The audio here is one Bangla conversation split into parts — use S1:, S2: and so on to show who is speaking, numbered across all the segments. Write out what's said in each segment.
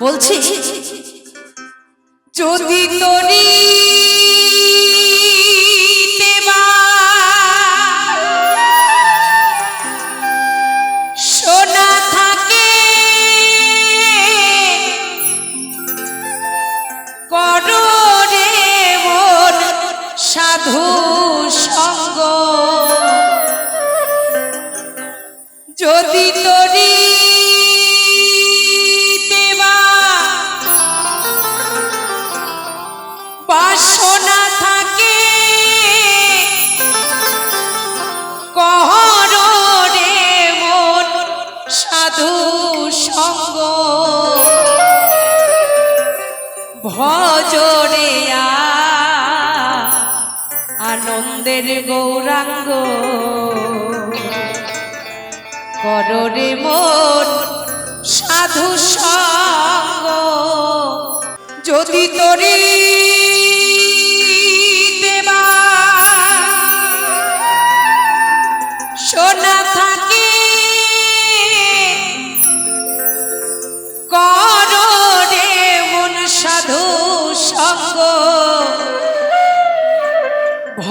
S1: বলছি যদি তরি ভজরে আনন্দের গৌরাঙ্গ। কররে মন সাধু সঙ্গ। যদি তরি দেবা সোনা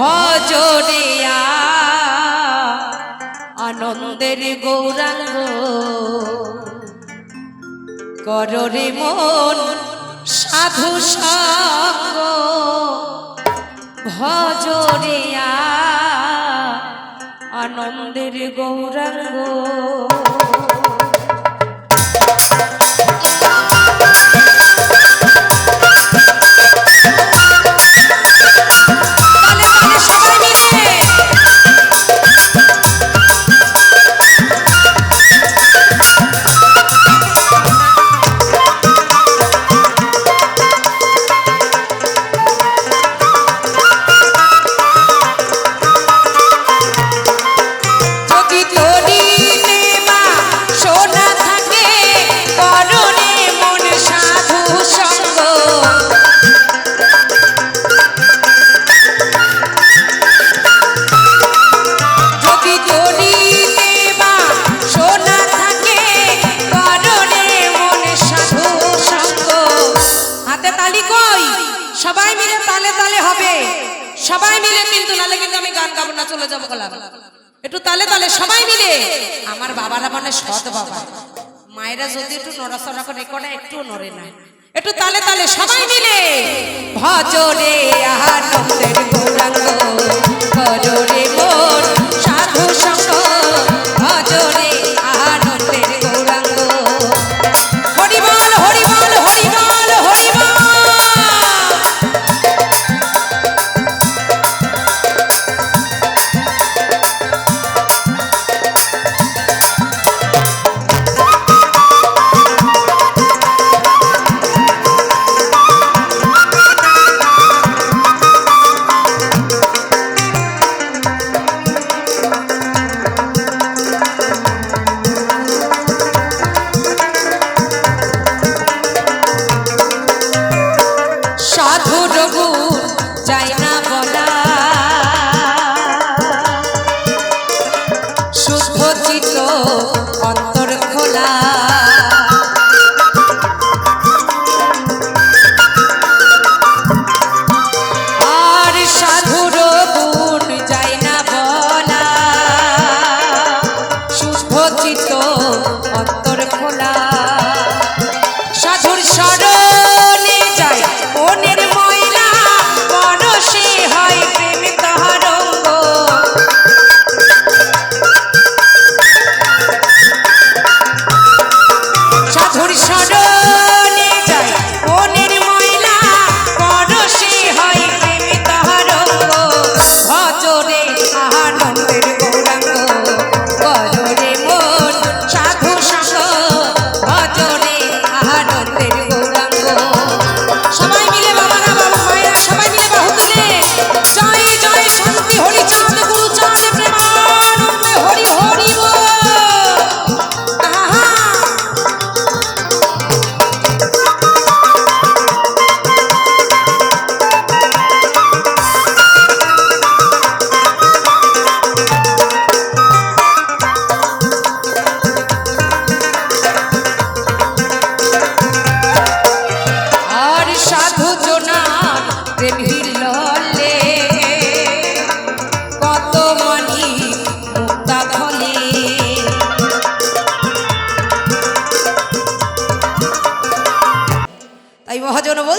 S1: ভজরিয়া আনন্দের গৌরাঙ্গ। কররে মন সাধু সঙ্গ। ভজরিয়া আনন্দের গৌরাঙ্গ। চলে যাব গলাম একটু তালে তালে সবাই মিলে। আমার বাবারা মানে সৎ বাবা। মায়েরা যদি একটু নড়াচড়া করে করে একটু নড়ে না। একটু তালে তালে সবাই মিলে। ভজরে আহার গৌরাঙ্গ ভজরে মোর সাধু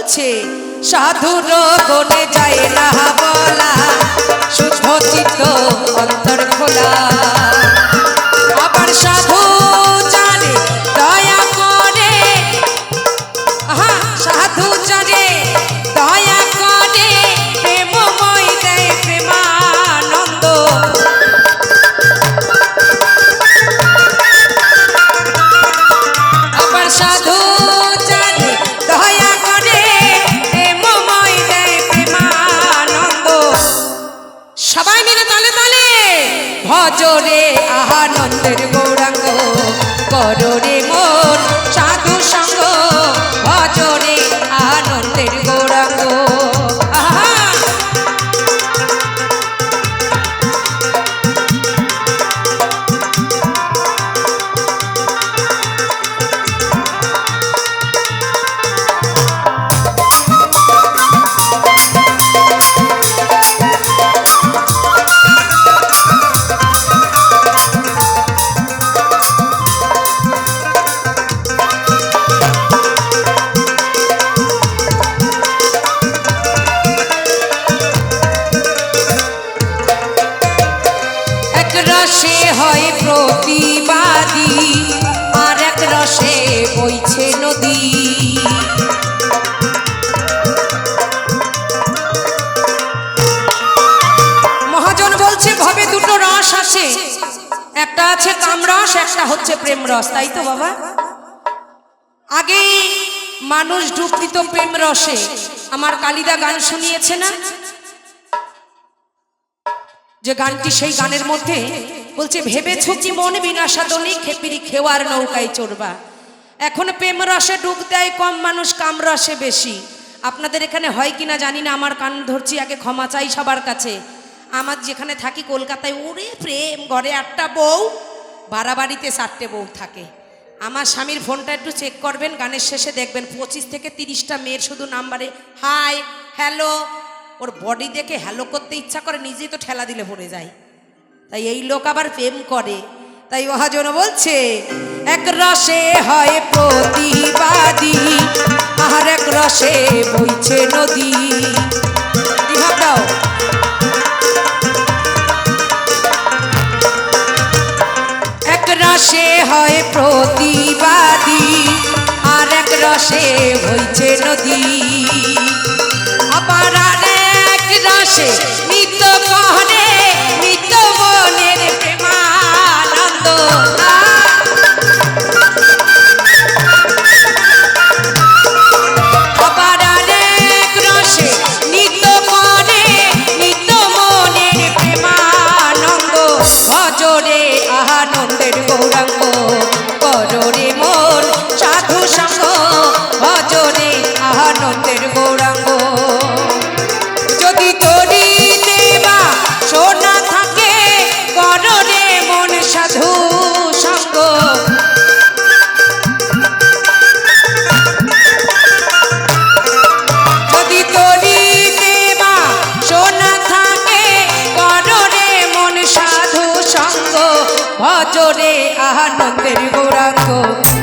S1: বলছে সাধুর গনে যায় না বলা। শুদ্ধ চিত্ত অন্তর খোলা। প্রতিবাদী আর এক রসে বইছে নদী। মহাজন বলছে, ভবে দুটো রস আসে। একটা আছে কামরস একটা হচ্ছে প্রেম রস। তাই তো বাবা? আগেই মানুষ ডুব দিত প্রেম রসে। আমার কালিদা গান শুনিয়েছে না? যে গানটি সেই গানের মধ্যে বলছে, ভেবেছ কি মন বিনাশাদনী খেপিরি খেওয়ার নৌকায় চড়বা। এখন প্রেম রসে ডুব দেয় কম মানুষ, কাম রসে বেশি। আপনাদের এখানে হয় কিনা জানি না, আমার কান ধরছি, আগে ক্ষমা চাই সবার কাছে। আমার যেখানে থাকি কলকাতায়, ওরে প্রেম, ঘরে আটটা বউ, বাড়াবাড়িতে চারটে বউ থাকে। আমার স্বামীর ফোনটা একটু চেক করবেন, গানের শেষে দেখবেন পঁচিশ থেকে তিরিশটা মেয়ের শুধু নাম্বারে, হাই, হ্যালো। ওর বডি দেখে হ্যালো করতে ইচ্ছা করে, নিজেই তো ঠেলা দিলে পড়ে যায়। তাই এই লোক আবার প্রেম করে। তাই মহাজন বলছে, এক রসে হয় প্রতিবাদী, আর এক রসে বইছে নদী। এক রসে হয় প্রতিবাদী, আর এক রসে হইছে নদী। আবার আর এক রসে নিত্য কহরে ভজরে আনন্দের গৌরাঙ্গ।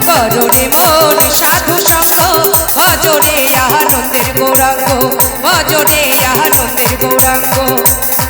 S1: করণে মন সাধু সঙ্গ। ভজরে আনন্দের গৌরাঙ্গ। ভজরে আনন্দের গৌরাঙ্গ।